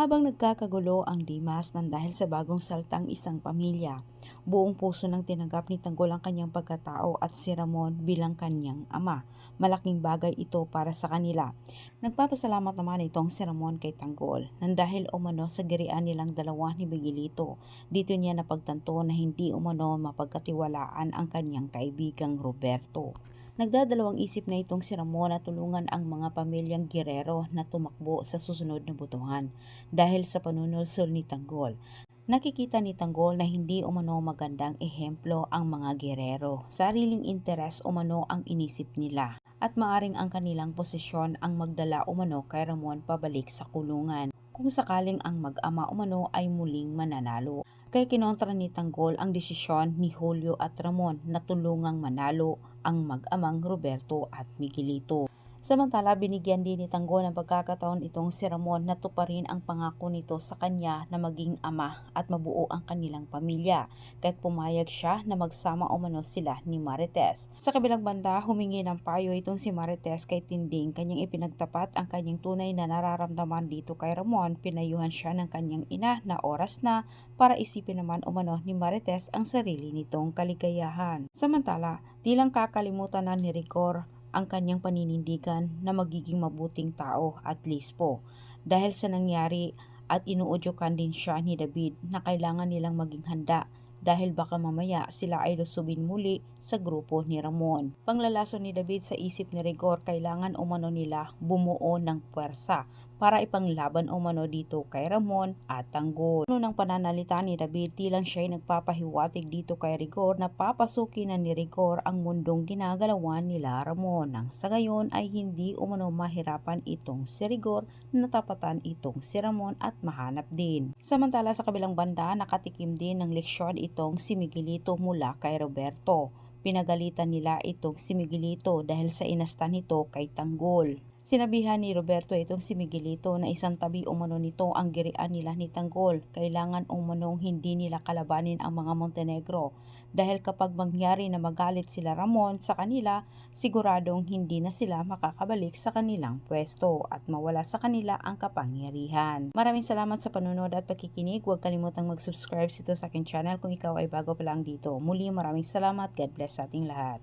Habang nagkakagulo ang Dimas nang dahil sa bagong saltang isang pamilya, buong puso nang tinanggap ni Tanggol ang kanyang pagkatao at si Ramon bilang kanyang ama. Malaking bagay ito para sa kanila. Nagpapasalamat naman itong si Ramon kay Tanggol nang dahil umano sa girian nilang dalawa ni Miguelito. Dito niya napagtanto na hindi umano mapagkatiwalaan ang kanyang kaibigang Roberto. Nagdadalawang isip na itong si Ramon na tulungan ang mga pamilyang girero na tumakbo sa susunod na butuhan dahil sa panunulsol ni Tanggol. Nakikita ni Tanggol na hindi umano magandang ehemplo ang mga girero. Sariling interes umano ang inisip nila at maaring ang kanilang posisyon ang magdala umano kay Ramon pabalik sa kulungan kung sakaling ang mag-ama umano ay muling mananalo. Kaya kinontra ni Tanggol ang desisyon ni Julio at Ramon na tulungang manalo ang mag-amang Roberto at Miguelito. Samantala, binigyan din ni Tanggol ng pagkakataon itong si Ramon na tuparin ang pangako nito sa kanya na maging ama at mabuo ang kanilang pamilya kahit pumayag siya na magsama umano sila ni Marites. Sa kabilang banda, humingi ng payo itong si Marites kay Tinding kanyang ipinagtapat ang kanyang tunay na nararamdaman dito kay Ramon. Pinayuhan siya ng kanyang ina na oras na para isipin naman umano ni Marites ang sarili nitong kaligayahan. Samantala, di lang kakalimutan na ni Rigor ang kanyang paninindigan na magiging mabuting tao at least po. Dahil sa nangyari at inuudyokan din siya ni David na kailangan nilang maging handa dahil baka mamaya sila ay lusubin muli sa grupo ni Ramon. Panglalaso ni David sa isip ni Rigor kailangan umano nila bumuo ng puwersa para ipanglaban umano dito kay Ramon at Tanggol. Ano ng pananalita ni David tilang siya ay nagpapahiwatig dito kay Rigor na papasukin na ni Rigor ang mundong ginagalawan nila Ramon nang sa gayon ay hindi umano mahirapan itong si Rigor na tapatan itong si Ramon at mahanap din. Samantala sa kabilang banda nakatikim din ng leksyon itong si Miguelito mula kay Roberto. Pinagalitan nila itong si Miguelito dahil sa inasta nito kay Tanggol. Sinabihan ni Roberto itong si Miguelito na isang tabi umano nito ang girian nila ni Tanggol. Kailangan umanong hindi nila kalabanin ang mga Montenegro dahil kapag mangyari na magalit sila Ramon sa kanila, siguradong hindi na sila makakabalik sa kanilang pwesto at mawala sa kanila ang kapangyarihan. Maraming salamat sa panunod at pakikinig. Huwag kalimutang mag-subscribe sa aking channel kung ikaw ay bago pa lang dito. Muli maraming salamat. God bless sa ating lahat.